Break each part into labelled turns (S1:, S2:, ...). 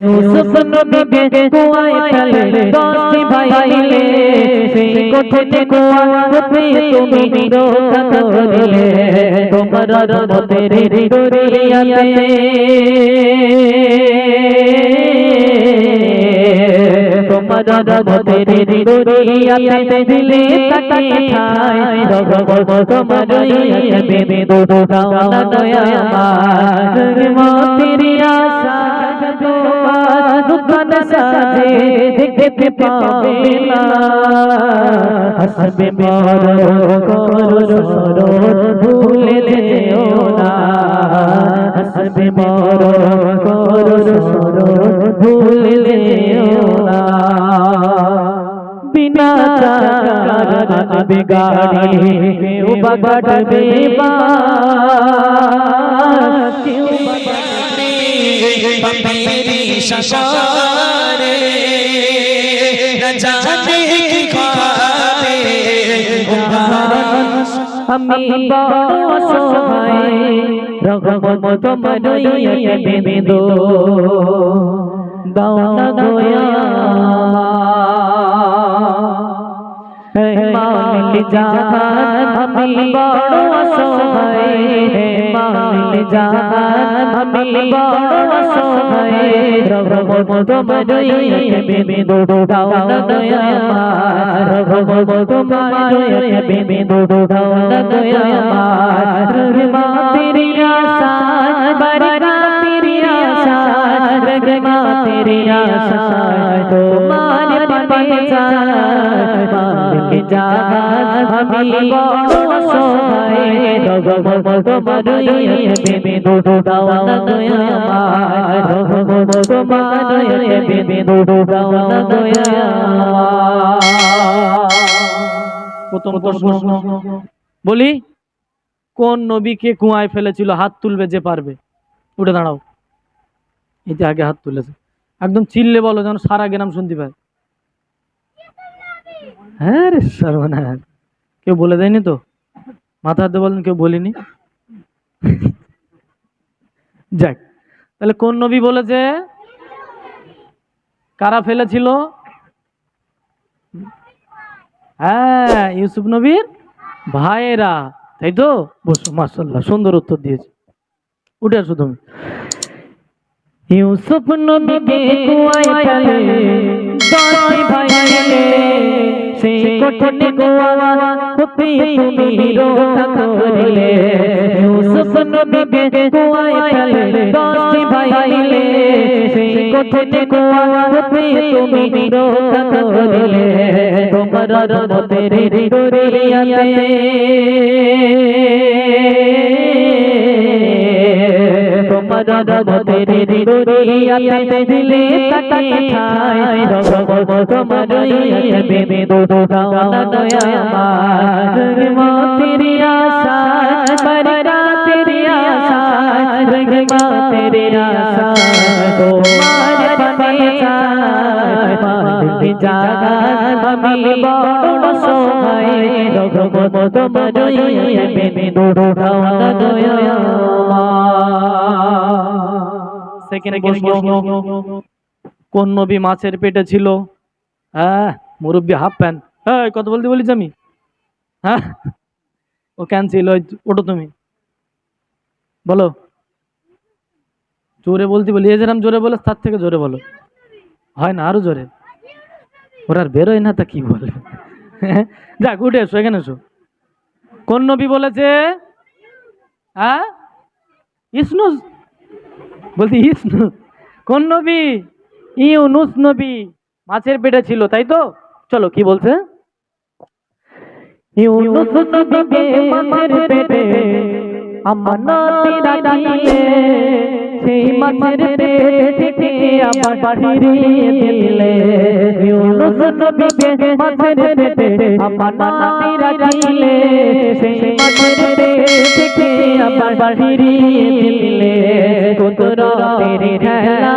S1: ইউসুফ নবীকে কুয়ায় ফেলে দশটি ভাই মিলে, সেই করলে তোমার দিলে তাকে ঠাই রহমত তোমার বেবে দো দাও দয়া আমার রহমতের আশা তোমার দোকান সাজে দেখতে পাবে না হাসবে মর করো সরো ভুলে হাসবে মর করো সরো ভুলে যেও না।
S2: নিশানে জানে কি খাবে
S1: আমি বসবাই রঘব তোমার বেদো দাও না গোয়া জাহান, আমি বড় অসহায় হে মালিক জাহান, আমি বড় অসহায় রঘম তোমার বেদো দাও না দয়া রঘম তোমার বেদো দাও না দয়া রহমা তেরি আশা বারকা তেরি আশা রহমা তেরি আশা তোমার পানে
S3: বলি, কোন নবীকে কুয়ায় ফেলেছিল? হাত তুলবে যে পারবে। উঠে দাঁড়াও। যে আগে হাত তুলেছে। একদম চিল্লে বলো যেন সারা গ্রাম শুনতে পায়। হ্যাঁ রে সর্বনাশ। কেউ বলে দেয়নি তো? মাথা হাতে বলেন, কেউ বলিনি? যাক, তাহলে কোন নবী বলেছে কারা ফেলেছিল? হ্যাঁ ইউসুফ নবীর ভাইয়েরা। তাই তো? বসো মার্শাল্লাহ সুন্দর উত্তর দিয়েছে। উঠে আসো তুমি।
S1: ইউসুফ নবীকে কুয়ায় ফেলে ভাই সেই কঠিন কুয়া হতে তুমি রক্ষা করলে ইউসুফ নবীকে কুয়ায় ফেলে দশটি ভাই মিলে। সেই কঠিন করলে তোমার তোমার রহমতের দরিয়াতে দিলে তাকে ঠাই রহমত তোমার বেবে দো দাও দয়া আমার রহমতের আশা বরকা তেরি আশা রহমতের আশা তোমার পানে যায় মালিক জাহান আমি বড় সহায় রহমত তোমার বেবে দো দাও না দয়া
S3: সেকেন্ড প্রশ্ন কোন নবী মাছের পেটে ছিল? হ্যাঁ মুরব্বী হাফ প্যান্ট। হ্যাঁ কত বলতে বলিস আমি? হ্যাঁ? ও ক্যান্সেল ওটো তুমি। বলো। জোরে বলতে বলি। এ যেরকম জোরে বলে, তার থেকে জোরে বলো। হয় না, আরও জোরে। ওরা আর বেরোয় না তা কি বলে? যাক, উঠে এসো, এখানে এসো। কোন নবী বলেছে? হ্যাঁ? ইসনুস বলছি ইসনুস কোন নবী? ইউনুস নবী। মাছের পেটে ছিল, তাই তো? চলো, কি বলছে?
S1: ইউনুস মাছের পেটে সেই দিলে কুদরা তেরে খেলা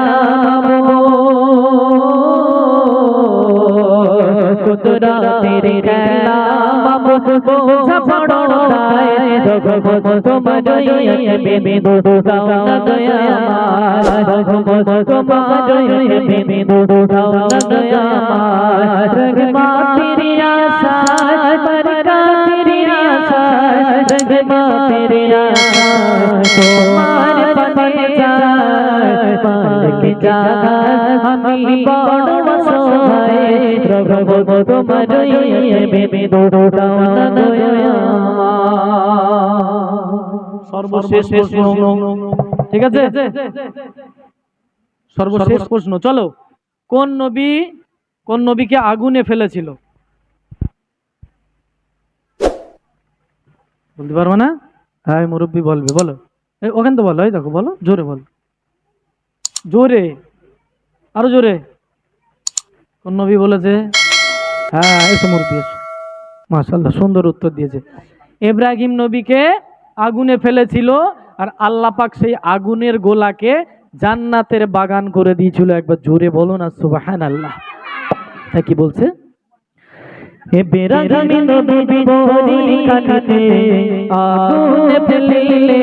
S1: কুদরা তেরে খেলা বাবু বোঝা পড়ায় রঘুপত আমি বড় অসহায় রঘুপত তোমার বেবি দুদু না দয়া
S3: সর্বশেষ প্রশ্ন। ঠিক আছে? সর্বশেষ প্রশ্ন। চলো। কোন নবী কোন নবীকে আগুনে ফেলেছিল? বলতে পারব না? হ্যাঁ মুরব্বী বলবে বলো। এই ওখান তো বলো এই দেখো বলো জোরে বলো। জোরে, আরও জোরে। কোন নবী বলেছে হ্যাঁ এসো মুরব্বী, এসো। মাশাল্লাহ সুন্দর উত্তর দিয়েছে। ইব্রাহিম নবীকে আগুনে ফেলেছিল আর আল্লাহ পাক সেই আগুনের গোলাকে জান্নাতের বাগান করে দিয়েছিল। একবার জোরে বলো না সুবাহান আল্লাহ তা কি বলছে?
S1: কাটিতে আগুন ফেলিলে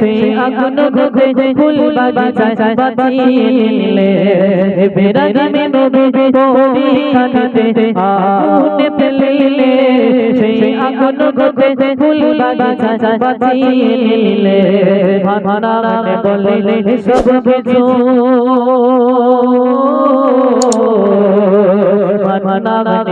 S1: সেই আগুন ঘুঘে ফুল বাগিচায় বাঁচিয়ে নিলে। হে নবী বলি কাটিতে ফেলিলে। সেই আগুন ঘুঘে ফুল বাগিচায় বাঁচিয়ে নিলে। ভাবনা বলিলে সব কিছু। মনাগনে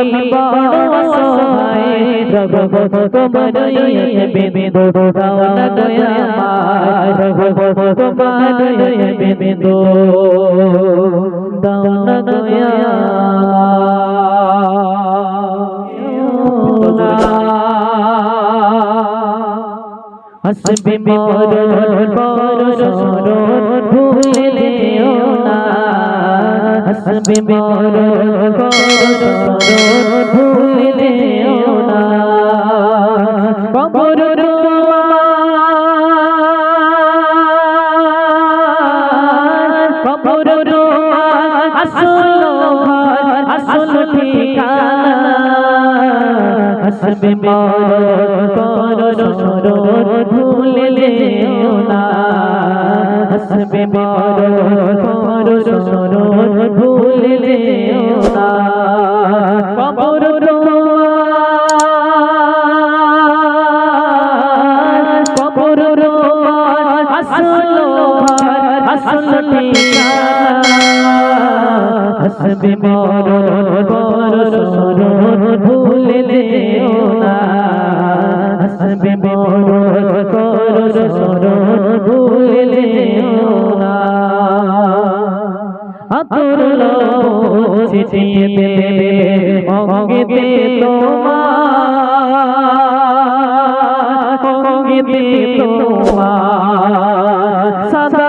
S1: আমি বড় অসহায়। রঘুবত মরিয়ায় বিনি বুধান দয়ামার রঘুবত মরিয়ায় বিনি দান দয়া হসবি মরণ পরশরণ ভুলে যেও না। হসবি ভুলে না। কবর কবর আসল আসল ঠিকানা। পরশরণ ভুলে যেও না। পরশরণ ভুলে যেও না। হসবি মরণ চিঠিয়ে দেবে অঙ্গিতে তোমার অঙ্গিতে তোমার, সাদা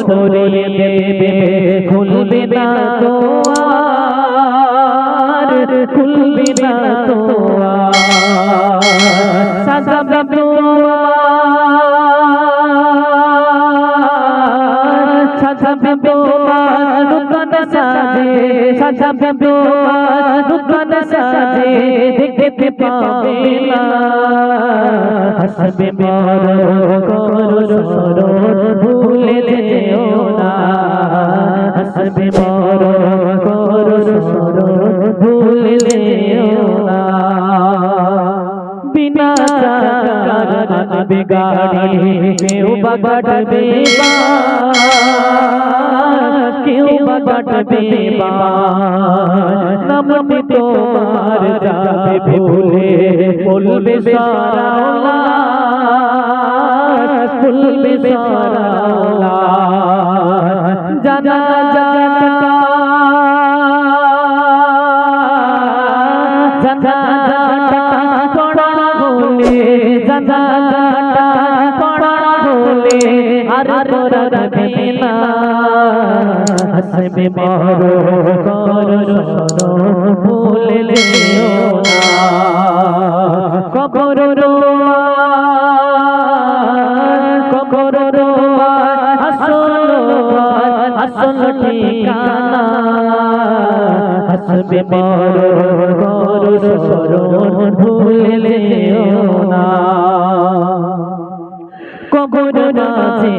S1: ফুল দেবে, খুলবে না তোমার, খুলবে না তোমার, সাদা তোমার নূতন সাজে দেখতে পাবে না হাসবে মরণ করো সরণ ভুলে যেও না হাসবে গাড়ি কেউ বাগাটবে কেউ বাগাটবে নামটি তোমার যাবে ভুলে। বলবে সারা বলবে সারা জানা। জানা জানা। জানা জানা। ভুলে আর তোরা দেবে না হাসবে মারো কর ভুলে না। কবর রোয়া কবর রোয়া শরণ ভুলে না। কবর নাচে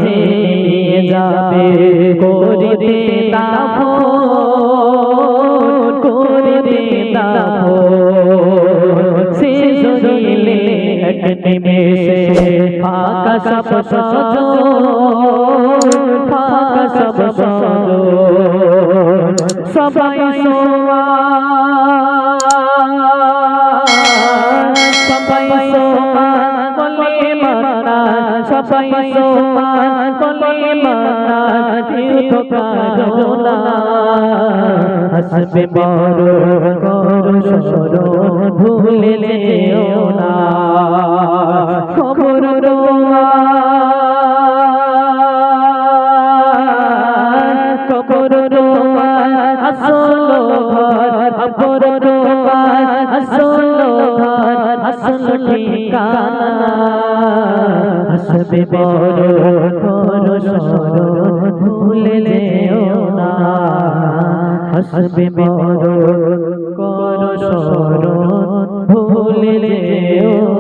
S1: যাবে করিতে দাফো করিতে দাফো সে জড়িলে এক নিমেষে ফাঁকা সব সজ ফাঁকা সব সজ সবাই সোয়া সবাই মানা সবাই সোমান মানা তো হাসবে বড় করো ভুলে যেও না খবর রোয়া আসল ঠিকানা হাসবে বড় ঘর শরণ ভুলে যেও না হাসবে বড় ভুলে যেও না।